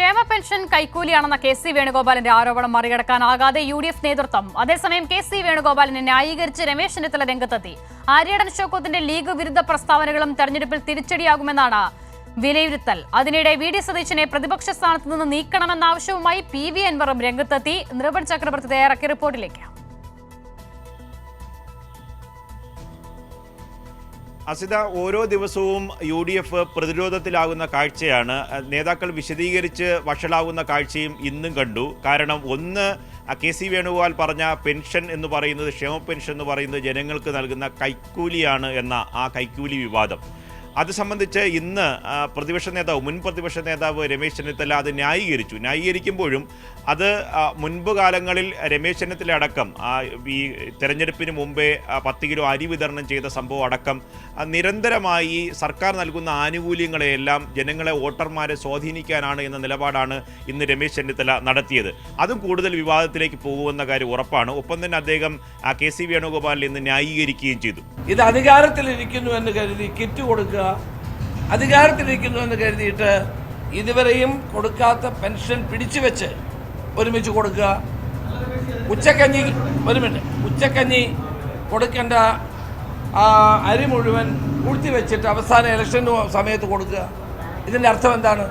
ക്ഷേമ പെൻഷൻ കൈക്കൂലിയാണെന്ന K C വേണുഗോപാലിന്റെ ആരോപണം മറികടക്കാനാകാതെ യു ഡി എഫ് നേതൃത്വം. അതേസമയം കെ സി വേണുഗോപാലിനെ ന്യായീകരിച്ച് രമേശ് ചെന്നിത്തല രംഗത്തെത്തി. ആര്യടൻ ഷോക്കത്തിന്റെ ലീഗ് വിരുദ്ധ പ്രസ്താവനകളും തെരഞ്ഞെടുപ്പിൽ തിരിച്ചടിയാകുമെന്നാണ് വിലയിരുത്തൽ. അതിനിടെ വി ഡി സതീശനെ പ്രതിപക്ഷ സ്ഥാനത്ത് നിന്ന് നീക്കണമെന്ന ആവശ്യവുമായി പി വി അൻവറും രംഗത്തെത്തി. നിർഭൻ ചക്രവർത്തി തയ്യാറാക്കിയ റിപ്പോർട്ടിലേക്ക്. അസിത ഓരോ ദിവസവും യു ഡി എഫ് പ്രതിരോധത്തിലാകുന്ന കാഴ്ചയാണ്. നേതാക്കൾ വിശദീകരിച്ച് വഷളാകുന്ന കാഴ്ചയും ഇന്നും കണ്ടു. കാരണം ഒന്ന് കെ സി വേണുഗോപാൽ പറഞ്ഞ പെൻഷൻ എന്ന് പറയുന്നത് ക്ഷേമ പെൻഷൻ എന്ന് പറയുന്നത് ജനങ്ങൾക്ക് നൽകുന്ന കൈക്കൂലിയാണ് എന്ന ആ കൈക്കൂലി വിവാദം. അത് സംബന്ധിച്ച് ഇന്ന് പ്രതിപക്ഷ നേതാവ് മുൻ പ്രതിപക്ഷ നേതാവ് രമേശ് ചെന്നിത്തല അത് ന്യായീകരിച്ചു. ന്യായീകരിക്കുമ്പോഴും അത് മുൻപ് കാലങ്ങളിൽ രമേശ് ചെന്നിത്തല അടക്കം ഈ തെരഞ്ഞെടുപ്പിന് മുമ്പേ പത്ത് കിലോ അരി വിതരണം ചെയ്ത സംഭവം അടക്കം നിരന്തരമായി സർക്കാർ നൽകുന്ന ആനുകൂല്യങ്ങളെയെല്ലാം ജനങ്ങളെ വോട്ടർമാരെ സ്വാധീനിക്കാനാണ് എന്ന നിലപാടാണ് ഇന്ന് രമേശ് ചെന്നിത്തല നടത്തിയത്. അതും കൂടുതൽ വിവാദത്തിലേക്ക് പോകുമെന്ന കാര്യം ഉറപ്പാണ്. ഒപ്പം തന്നെ അദ്ദേഹം കെ സി വേണുഗോപാലിൽ ഇന്ന് ന്യായീകരിക്കുകയും ചെയ്തു. ഇത് അധികാരത്തിലിരിക്കുന്നു എന്ന് കരുതി കിറ്റ് കൊടുക്കുക. അധികാരത്തിലിരിക്കുന്നു എന്ന് കരുതിയിട്ട് ഇതുവരെയും കൊടുക്കാത്ത പെൻഷൻ പിടിച്ചു വെച്ച് ഒരുമിച്ച് കൊടുക്കുക. ഉച്ചക്കഞ്ഞി ഒരു മിനിറ്റ്. ഉച്ചക്കഞ്ഞി കൊടുക്കേണ്ട ആ, അരി മുഴുവൻ പൂഴ്ത്തി വെച്ചിട്ട് അവസാന ഇലക്ഷൻ സമയത്ത് കൊടുക്കുക. ഇതിന്റെ അർത്ഥം എന്താണ്?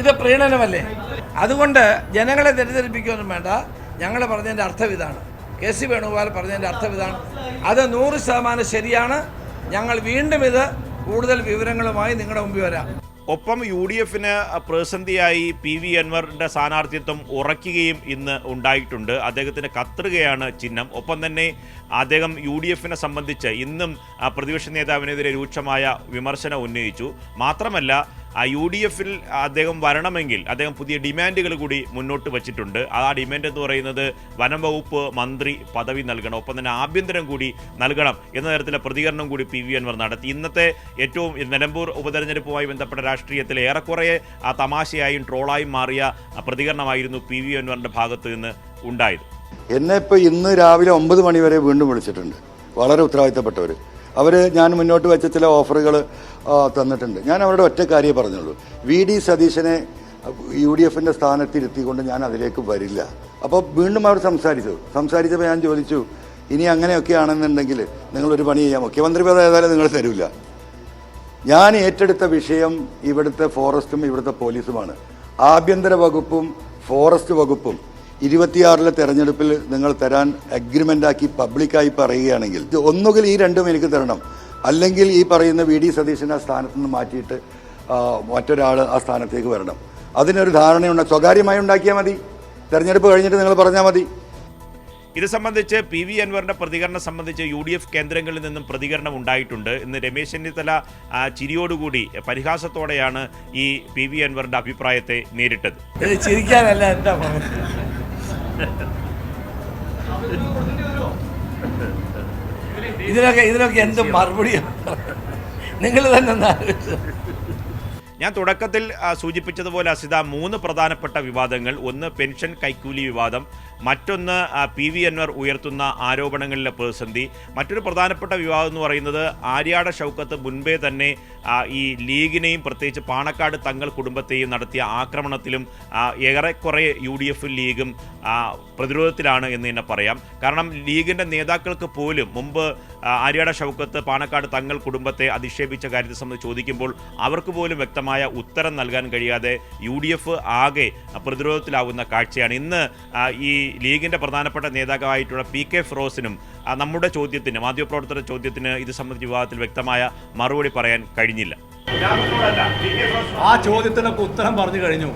ഇത് പ്രീണനമല്ലേ? അതുകൊണ്ട് ജനങ്ങളെ തെറ്റിദ്ധരിപ്പിക്കുകയൊന്നും വേണ്ട. ഞങ്ങൾ പറഞ്ഞതിന്റെ അർത്ഥം ഇതാണ്. കെ സി വേണുഗോപാൽ പറഞ്ഞതിന്റെ അർത്ഥം ഇതാണ്. അത് നൂറ് ശതമാനം ശരിയാണ്. ഞങ്ങൾ വീണ്ടും ഇത് കൂടുതൽ വിവരങ്ങളുമായി നിങ്ങളുടെ മുമ്പിൽ വരാം. ഒപ്പം യു ഡി എഫിന് പ്രതിസന്ധിയായി പി വി അൻവറിന്റെ സ്ഥാനാർത്ഥിത്വം ഉറയ്ക്കുകയും ഇന്ന് ഉണ്ടായിട്ടുണ്ട്. അദ്ദേഹത്തിന് കത്രുകയാണ് ചിഹ്നം. ഒപ്പം തന്നെ അദ്ദേഹം യു ഡി എഫിനെ സംബന്ധിച്ച് ഇന്നും പ്രതിപക്ഷ നേതാവിനെതിരെ രൂക്ഷമായ വിമർശനം ഉന്നയിച്ചു. മാത്രമല്ല ആ യു ഡി എഫിൽ അദ്ദേഹം വരണമെങ്കിൽ അദ്ദേഹം പുതിയ ഡിമാൻഡുകൾ കൂടി മുന്നോട്ട് വച്ചിട്ടുണ്ട്. ആ ഡിമാൻഡ് എന്ന് പറയുന്നത് വനം വകുപ്പ് മന്ത്രി പദവി നൽകണം. ഒപ്പം തന്നെ ആഭ്യന്തരം കൂടി നൽകണം എന്ന തരത്തിലെ പ്രതികരണം കൂടി പി വി അൻവർ നടത്തി. ഇന്നത്തെ ഏറ്റവും നിലമ്പൂർ ഉപതെരഞ്ഞെടുപ്പുമായി ബന്ധപ്പെട്ട രാഷ്ട്രീയത്തിൽ ഏറെക്കുറെ ആ തമാശയായും ട്രോളായും മാറിയ പ്രതികരണമായിരുന്നു പി വി അൻവറിന്റെ ഭാഗത്ത് നിന്ന് ഉണ്ടായത്. എന്നെ ഇപ്പോൾ ഇന്ന് രാവിലെ ഒമ്പത് മണി വരെ വീണ്ടും വിളിച്ചിട്ടുണ്ട്. വളരെ ഉത്തരവാദിത്തപ്പെട്ടവർ അവർ ഞാൻ മുന്നോട്ട് വെച്ച ചില ഓഫറുകൾ തന്നിട്ടുണ്ട്. ഞാൻ അവരുടെ ഒറ്റ കാര്യമേ പറഞ്ഞുള്ളൂ. വി ഡി സതീശനെ യു ഡി എഫിന്റെ സ്ഥാനത്തിരുത്തിക്കൊണ്ട് ഞാൻ അതിലേക്ക് വരില്ല. അപ്പോൾ വീണ്ടും അവർ സംസാരിച്ചു. സംസാരിച്ചപ്പോൾ ഞാൻ ചോദിച്ചു ഇനി അങ്ങനെയൊക്കെ ആണെന്നുണ്ടെങ്കിൽ നിങ്ങളൊരു പണി ചെയ്യാം. മുഖ്യമന്ത്രി പദം ഏതായാലും നിങ്ങൾ തരില്ല ഞാൻ ഏറ്റെടുത്ത വിഷയം ഇവിടുത്തെ ഫോറസ്റ്റും ഇവിടുത്തെ പോലീസുമാണ്. ആഭ്യന്തര വകുപ്പും ഫോറസ്റ്റ് വകുപ്പും ഇരുപത്തിയാറിലെ തെരഞ്ഞെടുപ്പിൽ നിങ്ങൾ തരാൻ അഗ്രിമെന്റ് ആക്കി പബ്ലിക്കായി പറയുകയാണെങ്കിൽ ഒന്നുകിൽ ഈ രണ്ടും എനിക്ക് തരണം. അല്ലെങ്കിൽ ഈ പറയുന്ന വി ഡി സതീശനെ ആ സ്ഥാനത്ത് നിന്ന് മാറ്റിയിട്ട് മറ്റൊരാൾ ആ സ്ഥാനത്തേക്ക് വരണം. അതിനൊരു ധാരണയുണ്ട്. സ്വകാര്യമായി ഉണ്ടാക്കിയാൽ മതി. തെരഞ്ഞെടുപ്പ് കഴിഞ്ഞിട്ട് നിങ്ങൾ പറഞ്ഞാൽ മതി. ഇത് സംബന്ധിച്ച് പി വി അൻവറിന്റെ പ്രതികരണം സംബന്ധിച്ച് യു ഡി എഫ് കേന്ദ്രങ്ങളിൽ നിന്നും പ്രതികരണം ഉണ്ടായിട്ടുണ്ട്. ഇന്ന് രമേശ് ചെന്നിത്തല ചിരിയോടുകൂടി പരിഹാസത്തോടെയാണ് ഈ പി വി അൻവറിന്റെ അഭിപ്രായത്തെ നേരിട്ടത്. ചിരിക്കാനല്ല എന്താ പറഞ്ഞത് ഇതിനൊക്കെ ഇതിനൊക്കെ എന്ത് മറുപടിയാണ് നിങ്ങൾ തന്നെ ഒന്ന് ഞാൻ തുടക്കത്തിൽ സൂചിപ്പിച്ചതുപോലെ അസിത മൂന്ന് പ്രധാനപ്പെട്ട വിവാദങ്ങൾ. ഒന്ന് പെൻഷൻ കൈക്കൂലി വിവാദം മറ്റൊന്ന് പി വി അൻവർ ഉയർത്തുന്ന ആരോപണങ്ങളിലെ പ്രതിസന്ധി. മറ്റൊരു പ്രധാനപ്പെട്ട വിവാദം എന്ന് പറയുന്നത് ആര്യാട ഷൗക്കത്ത് മുൻപേ തന്നെ ഈ ലീഗിനെയും പ്രത്യേകിച്ച് പാണക്കാട് തങ്ങൾ കുടുംബത്തെയും നടത്തിയ ആക്രമണത്തിലും ഏറെക്കുറെ യു ഡി എഫ് ലീഗും പ്രതിരോധത്തിലാണ് എന്ന് തന്നെ പറയാം. കാരണം ലീഗിന്റെ നേതാക്കൾക്ക് പോലും മുമ്പ് ആര്യാട ഷൗക്കത്ത് പാണക്കാട് തങ്ങൾ കുടുംബത്തെ അധിക്ഷേപിച്ച കാര്യത്തെ സംബന്ധിച്ച് ചോദിക്കുമ്പോൾ അവർക്ക് പോലും വ്യക്തമായ ഉത്തരം നൽകാൻ കഴിയാതെ യു ഡി എഫ് ആകെ പ്രതിരോധത്തിലാവുന്ന കാഴ്ചയാണ്. ഇന്ന് ഈ ലീഗിന്റെ പ്രധാനപ്പെട്ട നേതാക്കളായിട്ടുള്ള പി കെ ഫിറോസിനും നമ്മുടെ ചോദ്യത്തിന് മാധ്യമപ്രവർത്തകരുടെ ചോദ്യത്തിന് ഇത് സംബന്ധിച്ച് വിവാദത്തിൽ വ്യക്തമായ മറുപടി പറയാൻ കഴിഞ്ഞില്ല. ആ ചോദ്യത്തിനൊക്കെ ഉത്തരം പറഞ്ഞു കഴിഞ്ഞു.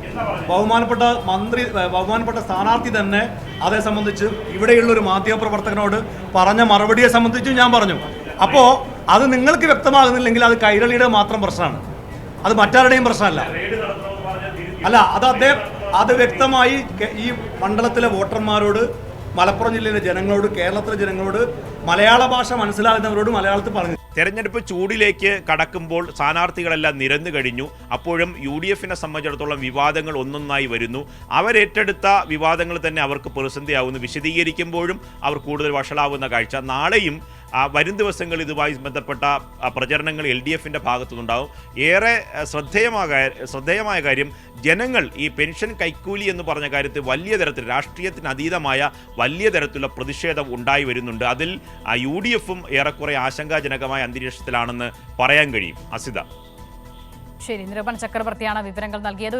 ബഹുമാനപ്പെട്ട മന്ത്രി ബഹുമാനപ്പെട്ട സ്ഥാനാർത്ഥി തന്നെ അതേ സംബന്ധിച്ച് ഇവിടെയുള്ള ഒരു മാധ്യമപ്രവർത്തകനോട് പറഞ്ഞ മറുപടിയെ സംബന്ധിച്ചും ഞാൻ പറഞ്ഞു. അപ്പോൾ അത് നിങ്ങൾക്ക് വ്യക്തമാകുന്നില്ലെങ്കിൽ അത് കൈരളിയുടെ മാത്രം പ്രശ്നമാണ്. അത് മറ്റാരുടെയും പ്രശ്നമല്ല. അല്ല അത് അദ്ദേഹം അത് വ്യക്തമായി ഈ മണ്ഡലത്തിലെ വോട്ടർമാരോട് മലപ്പുറം ജില്ലയിലെ ജനങ്ങളോട് കേരളത്തിലെ ജനങ്ങളോട് മലയാള ഭാഷ മനസ്സിലാകുന്നവരോട് മലയാളത്തിൽ പറഞ്ഞു. തെരഞ്ഞെടുപ്പ് ചൂടിലേക്ക് കടക്കുമ്പോൾ സ്ഥാനാർത്ഥികളെല്ലാം നിരന്നു കഴിഞ്ഞു. അപ്പോഴും യു ഡി എഫിനെ സംബന്ധിച്ചിടത്തോളം വിവാദങ്ങൾ ഒന്നൊന്നായി വരുന്നു. അവരേറ്റെടുത്ത വിവാദങ്ങൾ തന്നെ അവർക്ക് പ്രതിസന്ധിയാവുന്നു. വിശദീകരിക്കുമ്പോഴും അവർ കൂടുതൽ വഷളാവുന്ന കാഴ്ച. നാളെയും വരും ദിവസങ്ങളിൽ ഇതുമായി ബന്ധപ്പെട്ട പ്രചരണങ്ങൾ എൽ ഡി എഫിന്റെ ഭാഗത്തുനിന്നുണ്ടാവും. ഏറെ ശ്രദ്ധേയമായ ശ്രദ്ധേയമായ കാര്യം ജനങ്ങൾ ഈ പെൻഷൻ കൈക്കൂലി എന്ന് പറഞ്ഞ കാര്യത്തിൽ വലിയ തരത്തിൽ രാഷ്ട്രീയത്തിന് അതീതമായ വലിയ തരത്തിലുള്ള പ്രതിഷേധം ഉണ്ടായി വരുന്നുണ്ട്. അതിൽ യു ഡി എഫും ഏറെക്കുറെ ആശങ്കാജനകമായ അന്തരീക്ഷത്തിലാണെന്ന് പറയാൻ കഴിയും. അസിത. ശരി നിരൂപൺ ചക്രവർത്തിയാണ് വിവരങ്ങൾ നൽകിയത്.